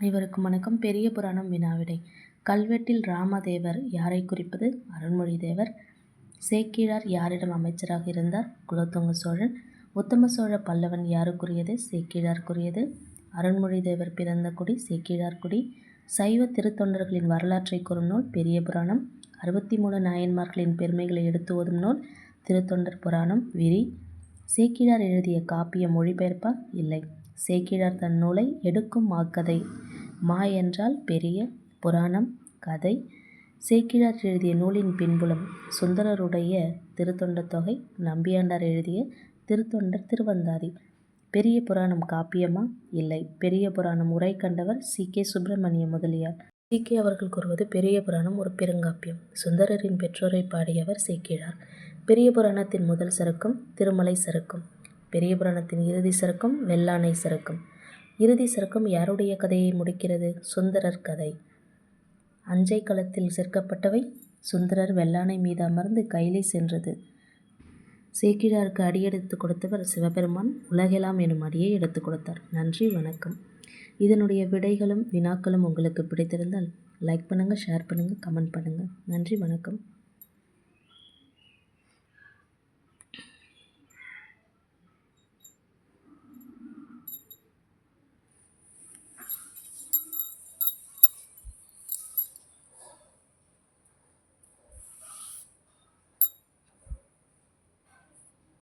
அனைவருக்கும் வணக்கம். பெரிய புராணம் வினாவிடை. கல்வெட்டில் ராமதேவர் யாரை குறிப்பது? அருண்மொழி தேவர் சேக்கிழார் யாரிடம் அமைச்சராக இருந்தார்? குலோத்துங்க சோழன். உத்தம சோழ பல்லவன் யாருக்குரியது சேக்கிழார்க்குரியது அருண்மொழி தேவர் பிறந்த குடி சேக்கிழார்குடி சைவ திருத்தொண்டர்களின் வரலாற்றை கூறும் நூல் பெரிய புராணம். அறுபத்தி மூணு நாயன்மார்களின் பெருமைகளை எடுத்து ஓதும் நூல் திருத்தொண்டர் புராணம். விரி. சேக்கிழார் எழுதிய காப்பிய மொழிபெயர்ப்பா? இல்லை. சேக்கிழார் தன் நூலை எடுக்கும் மாக்கதை மா என்றால் பெரிய புராணம் கதை. சேக்கிழார் எழுதிய நூலின் பின்புலம் சுந்தரருடைய திருத்தொண்ட தொகை. நம்பியாண்டார் எழுதிய திருத்தொண்டர் திருவந்தாதி. பெரிய புராணம் காப்பியமா? இல்லை. பெரிய புராணம் உரை கண்டவர் சி. கே. சுப்பிரமணிய முதலியார். சி. கே. அவர்கள் கூறுவது பெரிய புராணம் ஒரு பெருங்காப்பியம். சுந்தரரின் பெற்றோரை பாடியவர் சேக்கிழார் பெரிய புராணத்தின் முதல் சறுக்கும் திருமலை சறுக்கும் பெரிய புராணத்தின் இறுதி சருக்கம் வெள்ளானை சருக்கம். இறுதி சிறக்கும் யாருடைய கதையை முடிக்கிறது? சுந்தரர் கதை. அஞ்சை களத்தில் சேர்க்கப்பட்டவை சுந்தரர் வெள்ளானை மீது அமர்ந்து கையிலே சென்றது. சேக்கிழாருக்கு அடியெடுத்து கொடுத்தவர் சிவபெருமான் உலகெல்லாம் எனும் அடியை எடுத்து கொடுத்தார். நன்றி வணக்கம். இதனுடைய விடைகளும் வினாக்களும் உங்களுக்கு பிடித்திருந்தால் லைக் பண்ணுங்கள் ஷேர் பண்ணுங்கள் கமெண்ட் பண்ணுங்கள் நன்றி வணக்கம்.